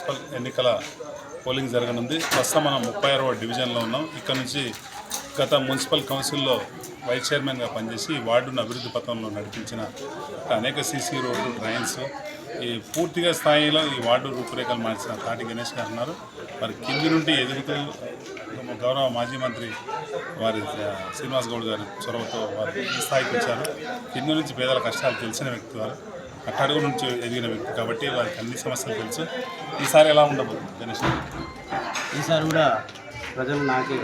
Municipal ఎన్నికల polling జరగనుంది. ప్రస్తుతం మనం ముప్పై ఆరవ డివిజన్లో ఉన్నాం. ఇక్కడ నుంచి గత మున్సిపల్ కౌన్సిల్లో వైస్ చైర్మన్గా పనిచేసి ఈ వార్డును అభివృద్ధి పథంలో నడిపించిన అనేక సీసీ రోడ్లు డ్రైన్స్ ఈ పూర్తిగా స్థాయిలో ఈ వార్డు రూపురేఖలు మార్చిన తాటి గణేష్ గారు ఉన్నారు. మరి కింది నుండి ఎదుగుతూ గౌరవ మాజీ మంత్రి వారి శ్రీనివాస్ గౌడ్ గారి చొరవతో వారు ఈ స్థాయికి వచ్చారు. కింది నుంచి పేదల కష్టాలు తెలిసిన వ్యక్తి వారు. అట్టడుగు నుంచి ఎదిగిన వ్యక్తి కాబట్టి వారికి అన్ని సమస్యలు తెలుసు. ఈసారి ఎలా ఉండబోతుంది గణేష్? ఈసారి కూడా ప్రజలు నాకే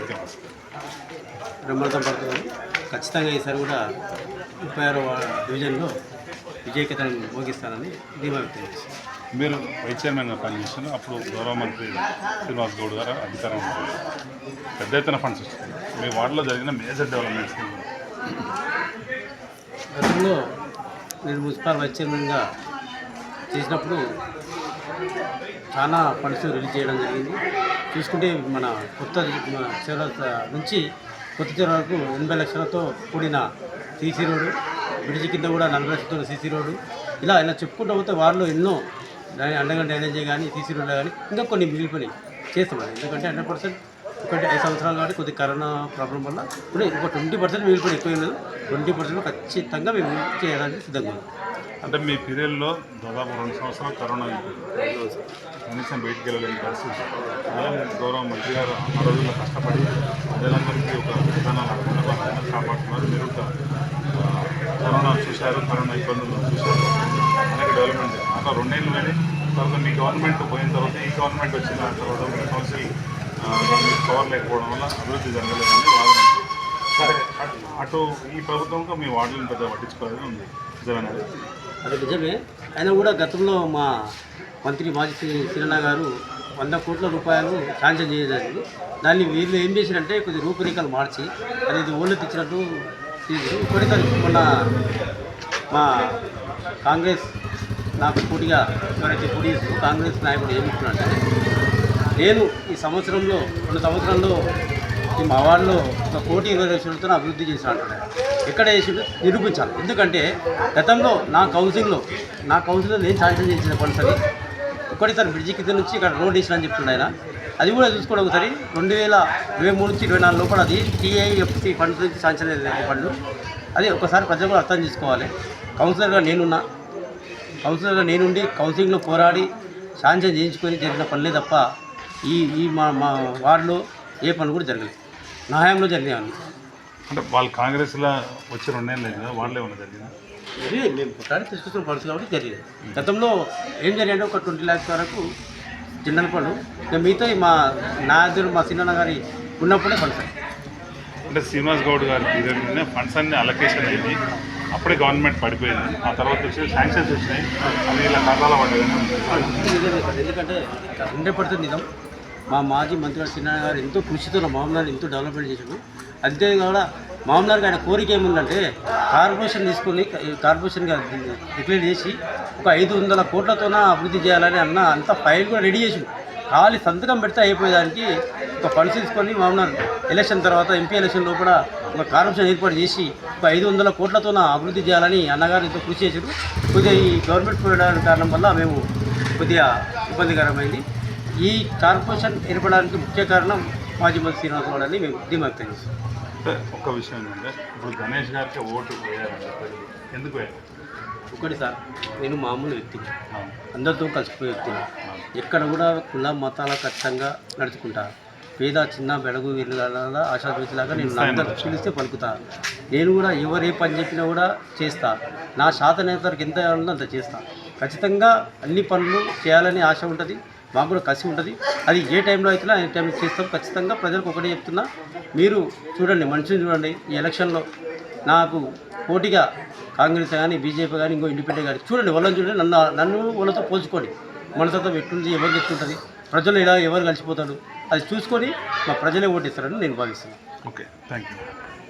బ్రహ్మరథం పడుతున్నారు ఖచ్చితంగా ఈసారి కూడా ముప్పై ఆరో డివిజన్లో విజయకేతనం మోగిస్తానని ధీమా వ్యక్తం చేశారు. మీరు వైస్ చైర్మన్గా పనిచేస్తున్నారు. అప్పుడు గౌరవ మంత్రి శ్రీనివాస్ గౌడ్ గారు అధికారం. పెద్ద ఎత్తున ఫండ్స్ వస్తుంది మీ వార్డులో జరిగిన మేజర్ డెవలప్మెంట్స్ గతంలో నేను మున్సిపల్ వైస్ చైర్మన్గా చేసినప్పుడు చాలా ఫండ్స్ రిలీజ్ చేయడం జరిగింది. చూసుకుంటే మన కొత్త మన నుంచి కొత్త చెరువు వరకు ఎనభై లక్షలతో కూడిన సీసీ రోడ్డు బ్రిడ్జి కింద కూడా నలభై లక్షలతో సీసీ రోడ్డు. ఇలా ఇలా చెప్పుకుంటూ పోతే వారిలో ఎన్నో అండర్గ్రౌండ్ డ్రైనేజీ కానీ సీసీ రోడ్లు కానీ ఇంకా కొన్ని మిగిలిపోయి చేస్తాం ఎందుకంటే హండ్రెడ్ పర్సెంట్ ఒకటి ఐదు సంవత్సరాలు కాబట్టి కొద్ది కరోనా ప్రాబ్లం వల్ల ఇప్పుడు ఇంకో ట్వంటీ పర్సెంట్ మిగిలిపోయి ఎక్కువ లేదు. ట్వంటీ పర్సెంట్ ఖచ్చితంగా మేము చేయడానికి సిద్ధంగా ఉన్నాం. అంటే మీ పీరియడ్లో దాదాపు రెండు సంవత్సరాలు కరోనా కనీసం బయటికి వెళ్ళలేని పరిస్థితి. అలాగే గౌరవ మంత్రి గారు ఆ రోజుల్లో కష్టపడి ప్రజలందరికీ ఒక విధానాలు కాపాడుతున్నారు. మీరు ఒక కరోనా చూశారు కరోనా ఇబ్బందులు చూశారు. అనేక డెవలప్మెంట్ జరిగింది. అట్లా రెండేళ్ళు కానీ తర్వాత మీ గవర్నమెంట్ పోయిన తర్వాత ఈ గవర్నమెంట్ వచ్చిన తర్వాత మీ కౌన్సిల్ పవర్ లేకపోవడం వల్ల అభివృద్ధి జరగలేదని వాదన సరే అటు- ఈ ప్రభుత్వంతో మీ వార్డులను పెద్ద పట్టించుకోవాలని ఉంది నిజమేనా అది నిజమే. అయినా కూడా గతంలో మా మంత్రి మాజీ శ్రీ- గారు వంద కోట్ల రూపాయలు శాంక్షన్ చేయడానికి దాన్ని వీళ్ళు ఏం చేశారంటే కొద్ది రూపురేఖలు మార్చి అనేది ఓళ్ళు తెచ్చినట్టు చేశారు ఇప్పటికీ మొన్న మా కాంగ్రెస్ నాకు పోటీగా ఎవరైతే పోటీ కాంగ్రెస్ నాయకుడు ఏమి నేను ఈ సంవత్సరంలో రెండు సంవత్సరాల్లో ఈ మా వాళ్ళు ఒక కోటి ఇరవై లక్షలతో అభివృద్ధి చేసిన ఎక్కడ చేసిండు నిరూపించాలి. ఎందుకంటే గతంలో నా కౌన్సిల్లో నా కౌన్సిల్లో నేను శాంక్షన్ చేసిన పనిసరి అని ఒకటిసారి బ్రిడ్జి కింద నుంచి ఇక్కడ రోడ్ వేసిన అని చెప్తున్నాడు ఆయన. అది కూడా చూసుకోవడం ఒకసారి. రెండు వేల ఇరవై మూడు నుంచి ఇరవై నాలుగు లోపల అది టీఐఎఫ్సి ఫండ్స్ నుంచి శాంక్షన్ అయ్యే ఫండ్. అది ఒకసారి ప్రజలు కూడా అర్థం చేసుకోవాలి. కౌన్సిలర్గా నేనున్నా. కౌన్సిలర్గా నేనుండి కౌన్సిలింగ్లో పోరాడి శాంక్షన్ చేయించుకొని జరిగిన పనులే తప్ప ఈ ఈ మా మా వార్డులో ఏ పని కూడా జరగలేదు. నా హయాంలో జరిగినాయి అంటే వాళ్ళు కాంగ్రెస్లో వచ్చి లేదు కదా వాళ్ళు ఏమైనా జరిగిందా? మేము పుట్టాడి తీసుకొచ్చిన ఫండ్స్ కాబట్టి జరిగింది. గతంలో ఏం జరిగిందంటే ఒక ట్వంటీ ల్యాక్స్ వరకు జనరల్ ఫండ్ ఇంకా మిగతా మా నాయకుడు మా సిన్న గారి ఉన్నప్పుడే ఫండ్స్ అంటే శ్రీనివాస్ గౌడ్ గారి ఫండ్స్ అన్ని అలొకేషన్ అయింది అప్పుడే గవర్నమెంట్ పడిపోయింది. ఆ తర్వాత వచ్చి శాంక్షన్స్ వచ్చినాయి. అవి ఇలా ఖాతాలో ఎందుకంటే హండ్రెడ్ పర్సెంట్ నిజం. మా మాజీ మంత్రి గారు చిన్న గారు ఎంతో కృషితో మామూలు ఎంతో డెవలప్మెంట్ చేశాడు అంతే కూడా మామూలుగా ఆయన కోరిక ఏముందంటే కార్పొరేషన్ తీసుకొని కార్పొరేషన్గా డిక్లేర్ చేసి ఒక ఐదు వందల కోట్లతోన అభివృద్ధి చేయాలని అన్న అంత ఫైల్ కూడా రెడీ చేసిండు. ఖాళీ సంతకం పెడితే అయిపోయేదానికి ఒక ఫండ్స్ తీసుకొని మామూలు ఎలక్షన్ తర్వాత ఎంపీ ఎలక్షన్ లోపల ఒక కార్పొరేషన్ ఏర్పాటు చేసి ఒక ఐదు వందల కోట్లతోన అభివృద్ధి చేయాలని అన్నగారు ఎంతో కృషి చేశారు. కొద్దిగా ఈ గవర్నమెంట్ పోయడానికి కారణం వల్ల మేము కొద్దిగా ఇబ్బందికరమైంది. ఈ కార్పొరేషన్ ఏర్పడడానికి ముఖ్య కారణం మాజీ మంత్రి శ్రీనివాస గౌడ్ అని మేము చేస్తాం అంటే ఒక్క విషయం ఏంటంటే ఇప్పుడు గణేష్ గారికి ఓటు ఎందుకు వేయాలి? ఒకటి సార్ నేను మామూలు వ్యక్తిని. అందరితో కలిసిపోయే వ్యక్తిని. ఎక్కడ కూడా కుల మతాల ఖచ్చితంగా నడుచుకుంటా పేద చిన్న బెడగు వెళ్ళాల ఆశాజ్యోతిలాగా నేను అందరూ పిలిస్తే పలుకుతా. నేను కూడా ఎవరు ఏ పని చెప్పినా కూడా చేస్తా. నా శాత నేతలకు ఎంత ఉందో అంత చేస్తా. ఖచ్చితంగా అన్ని పనులు చేయాలని ఆశ ఉంటుంది. మాకు కూడా కసి ఉంటుంది. అది ఏ టైంలో అయితే ఆ టైంలో చేస్తాం. ఖచ్చితంగా ప్రజలకు ఒకటే చెప్తున్నా. మీరు చూడండి మనిషిని చూడండి. ఈ ఎలక్షన్లో నాకు పోటీగా కాంగ్రెస్ కానీ బీజేపీ కానీ ఇంకో ఇండిపెండెంట్ కానీ చూడండి వాళ్ళని చూడండి. నన్ను నన్ను వాళ్ళతో పోల్చుకోండి. మనస్తత్వం ఎట్లుంది ఎవరు ఎట్లుంటుంది ప్రజలు ఇలా ఎవరు కలిసిపోతాడు అది చూసుకొని మా ప్రజలే ఓటేస్తారని నేను భావిస్తున్నాను. Okay thank you